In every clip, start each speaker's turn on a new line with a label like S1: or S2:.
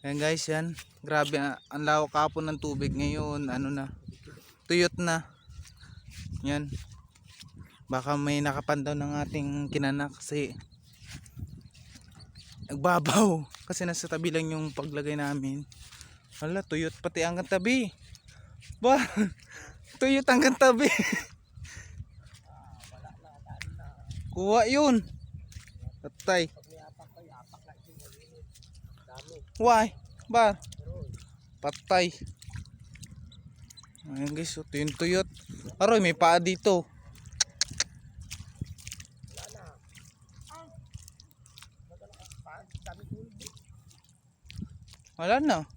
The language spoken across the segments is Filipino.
S1: Ayan guys, yan. Grabe, ah, ang lawak kapon ng tubig ngayon. Ano na, tuyot na. Yan. Baka may nakapandaw ng ating kinanak kasi nagbabaw. Kasi nasa tabi lang yung paglagay namin. Wala, tuyot pati hanggang tabi. Ba, tuyot hanggang tabi. Kuha yun. Patay. Why? Ba? Patay. Ayan guys, ito yung tuyot. Aroy, may paa dito. Wala na.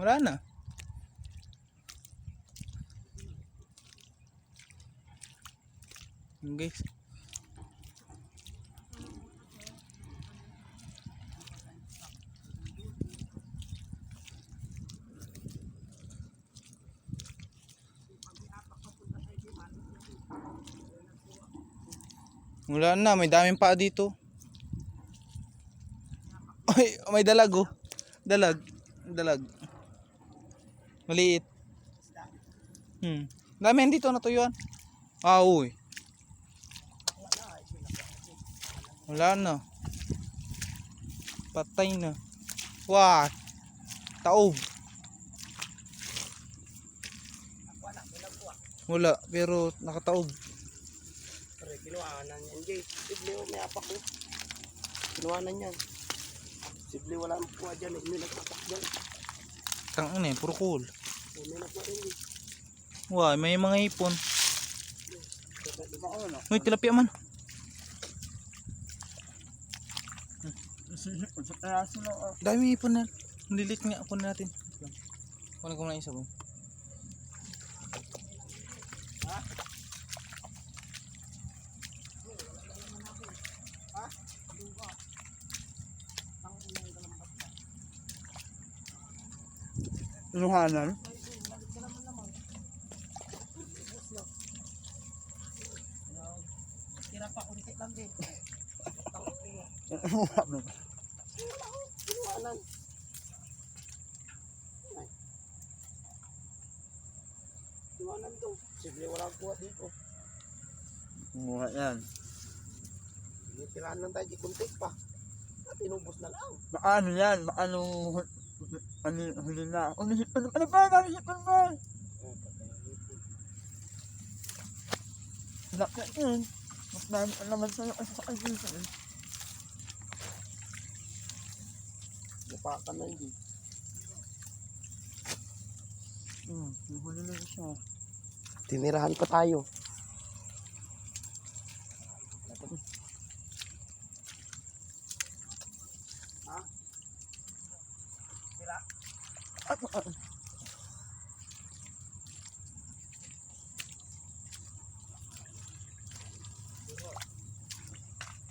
S1: Wala na. Guys. Wala na, may daming paa dito. Ay, may dalag oh. Dalag. Dalag. Maliit. Hmm. Dami dito natuyuan. Ah, uy. Wala na. Patay na. Wah. Taob. Wala, pero nakataob.
S2: Kinuhanan yan, Jay. Sible, oh, may apak, oh. Kinuhanan yan. Sible, wala nang kuha dyan, eh. May nagpapak dyan.
S1: Tang ano eh, puro cool.
S2: Oh, may nakuha rin, Jay.
S1: Wah, may mga ipon.
S2: Ba, ano?
S1: Uy, tilapia man.
S2: Oh.
S1: Dami ipon na. Malilit nga ako natin. Kunin ko na isa boy.
S2: Lang din. Kinuhanan. Kinuhanan to. Sible, wala kuha dito.
S3: Kumuha yan.
S2: Sige, tirahan lang tayo, di kunti pa. At inubos na lang.
S3: Maano yan? Maano... Ano huli na? Ano hipon? Ano ba? Ano hipon ba? Laki yun. Mas dami pa naman sa'yo kasi sa kaibigan. eh.
S2: Lupakan na hindi.
S3: Hmm, huli na siya.
S2: Tinirahan pa tayo.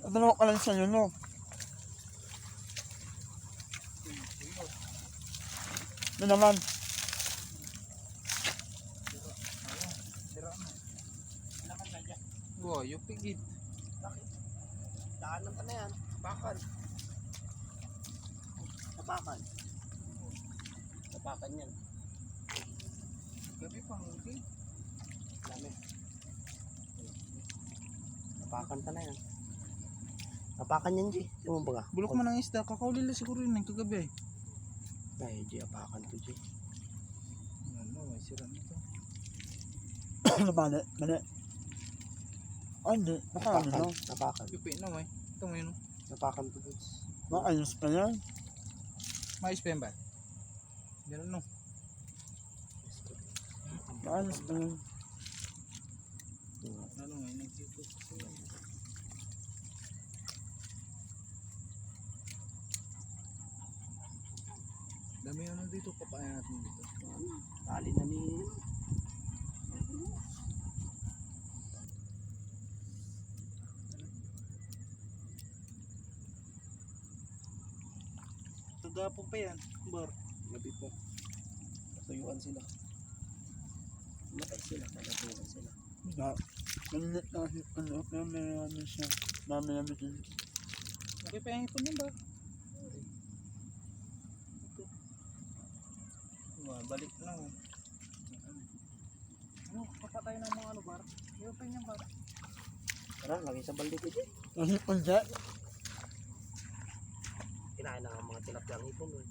S3: Ano ka lang sa'yo, no? Ano naman?
S1: Wow, yung pigit.
S2: Daanan pa na yan. Tapakan. Tapakan. Tapakan yan.
S1: Gabi pang okay.
S2: Dami. Tapakan pa na yan. Tapakan yan, G. Mga baga.
S1: Bulok man ang isda, kakauli lang siguro yun kagabi.
S2: Ay, G, apakan to, G.
S1: Ano, may sira nito.
S3: Ano ba? Mali? Mali? Ah, hindi. Baka ano,
S2: Tapakan.
S3: no?
S2: Tapakan.
S1: Pipi na may. Ito mo yun. oh.
S2: Tapakan to, G.
S3: Maayos pa yan.
S1: Mais pa yan ba? Ganun no.
S3: Maayos pa yan.
S1: Ano may nagsito sa sila. Dami ano dito, papayan natin dito.
S2: Tali na ni...
S1: Tagapo pa yan, bar.
S2: Gabi po. Natuyuan sila. Matay sila. Natuyuan sila.
S3: Na, maliit na kasi, ano, may ano siya. Mamaya bitin.
S1: Okay pa yung ipon yan ba? Nabalik na. oh. Ano, papatay ng mga ano bar? I-open yung bar.
S2: Tara, lagay sa dyan.
S3: Ang hipon dyan.
S2: Kinain na ang mga tilapia ang ipon. Eh.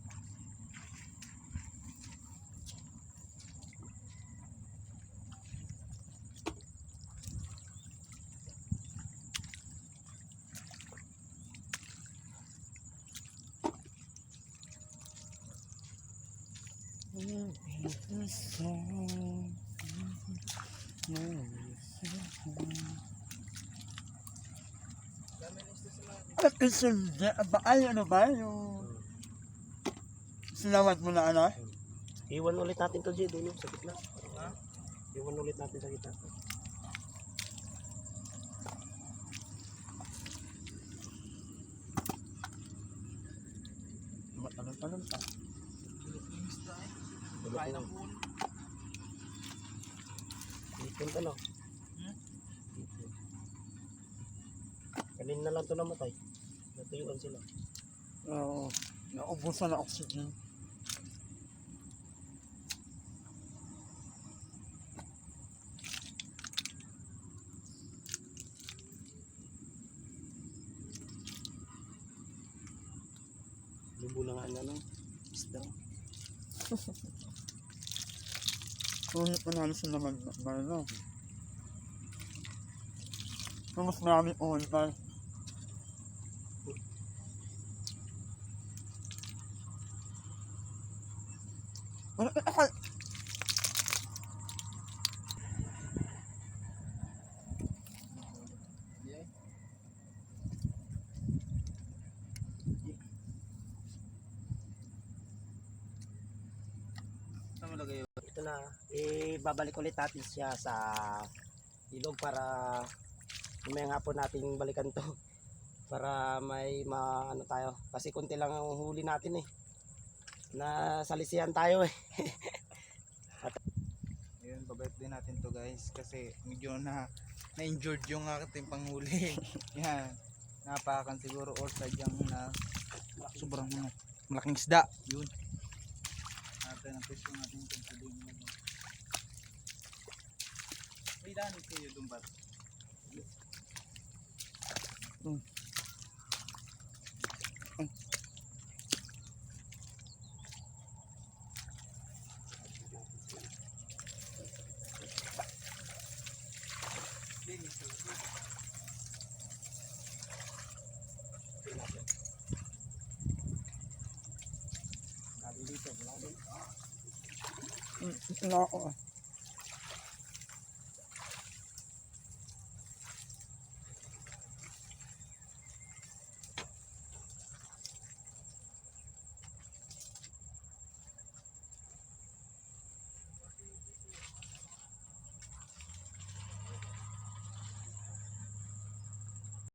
S3: Isunod ba? Ay, ano ba? Yung... Sinawat mo na ano?
S2: Iwan ulit natin to Jay, doon sa gitna. Ha? Iwan ulit natin sa gitna.
S3: Talon-talon pa.
S2: Kain ng pool. Ipon ka no? Ipon. Kanina na lang ito namatay. Natuyuan sila.
S3: Oo. Naubusan na oxygen.
S2: Lubo na nga ano. Isda.
S3: Mo na sila mag... mag ano. Kung mas marami on pa. Ano ako?
S1: Saan mo lagay yun?
S2: Ito na. Ibabalik ulit natin siya sa ilog para may hapon nating balikan to. Para may ma ano tayo. Kasi konti lang ang huli natin eh. Na salisihan tayo eh.
S1: Ayun, babait din natin to guys kasi medyo na na-injured yung ating panghuli. Yan. Napakan siguro or sadyang na sobrang malaking isda. Yun. Natin ang presyo natin kung sabihin mo. May daan kayo doon?
S2: Sabi dito,